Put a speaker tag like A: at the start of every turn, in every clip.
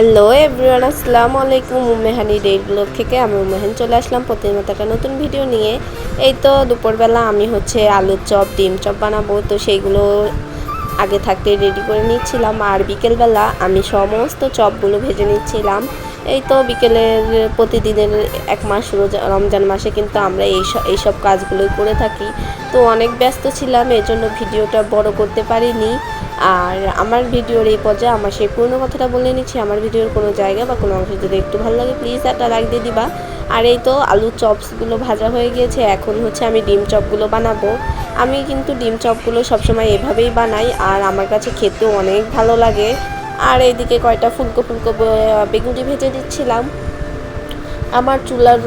A: Hello everyone আসসালামু আলাইকুম Umehani date blog থেকে আমি উমেহান চলে আসলাম প্রতিনিয়ত একটা নতুন ভিডিও নিয়ে। এই তো দুপুরবেলা আমি হচ্ছে আলুর চপ, ডিম চপ বানাবো। তো সেইগুলো আগে থাকতে রেডি করে নিচ্ছিলাম। আর বিকেলবেলা আমি সমস্ত চপগুলো ভেজে নিচ্ছিলাম। এই তো বিকেলের প্রতিদিনের এক মাস রোজা, রমজান মাসে কিন্তু আমরা এইসব এইসব কাজগুলোই করে থাকি। তো অনেক ব্যস্ত ছিলাম এই জন্য ভিডিওটা বড় করতে পারিনি। আর আমার ভিডিওর এই পর্যায়ে আমার সেই পুরনো কথাটা বলে নিচ্ছি। আমার ভিডিওর কোনো জায়গা বা কোনো অংশ যদি একটু ভালো লাগে প্লিজ একটা লাইক দিয়ে দিবা। আর এই তো আলু চপসগুলো ভাজা হয়ে গিয়েছে, এখন হচ্ছে আমি ডিম চপগুলো বানাবো। আমি কিন্তু ডিম চপগুলো সবসময় এভাবেই বানাই আর আমার কাছে খেতেও অনেক ভালো লাগে। আর এইদিকে কয়টা ফুলকো ফুলকো বেগুনি ভেজে দিচ্ছিলাম। আমার চুলার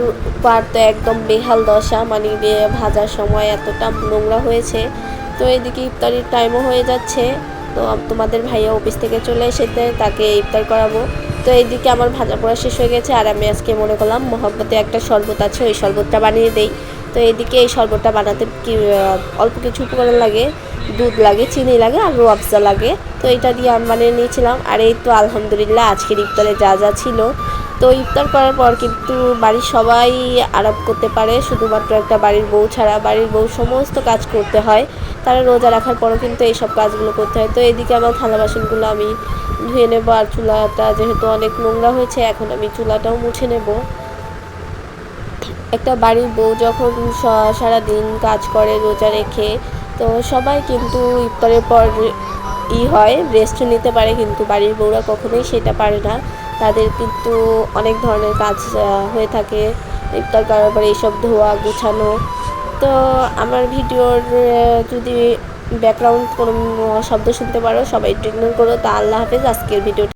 A: পার তো একদম বেহাল দশা মানে ভাজার সময় এতটা নোংরা হয়েছে। তো এদিকে ইফতারির টাইমও হয়ে যাচ্ছে। তো তোমাদের ভাইয়া অফিস থেকে চলে এসেছে, তাকে ইফতার করাবো। তো এইদিকে আমার ভাজা পড়া শেষ হয়ে গেছে, আর আমি আজকে মনে করলাম মহব্বতে একটা শরবত আছে, ওই শরবতটা বানিয়ে দেই। তো এইদিকে এই শরবতটা বানাতে কি অল্প কিছু উপকরণ লাগে, দুধ লাগে, চিনি লাগে, আর রোয়াবজা লাগে। তো এটা দিয়ে আমি বানিয়ে নিয়েছিলাম, আর এই তো আলহামদুলিল্লাহ আজকের ইফতারে যা যা ছিল তো ইফতার করার পর কিন্তু বাড়ির সবাই আরাম করতে পারে, শুধুমাত্র একটা বাড়ির বউ ছাড়া। বাড়ির বউ সমস্ত কাজ করতে হয়, তারা রোজা রাখার পরও কিন্তু এইসব কাজগুলো করতে হয়। তো এদিকে আমার থালা বাসনগুলো আমি ধুয়ে নেব আর চুলাটা যেহেতু অনেক নোংরা হয়েছে, এখন আমি চুলাটাও মুছে নেব। একটা বাড়ির বউ যখন স- সারাদিন কাজ করে, রোজা রেখে, তো সবাই কিন্তু ইফতারের পর ই হয় রেস্ট নিতে পারে, কিন্তু বাড়ির বউরা কখনোই সেটা পারে না। তাদের কিন্তু অনেক ধরনের কাজ হয়ে থাকে। ইফতার করার পরে এইসব ধোয়া, গুছানো। তো আমার ভিডিওর যদি ব্যাকগ্রাউন্ড কোনো শব্দ শুনতে পারো, সবাই একটু ইগনোর করো। তা আল্লাহ হাফেজ, আজকের ভিডিও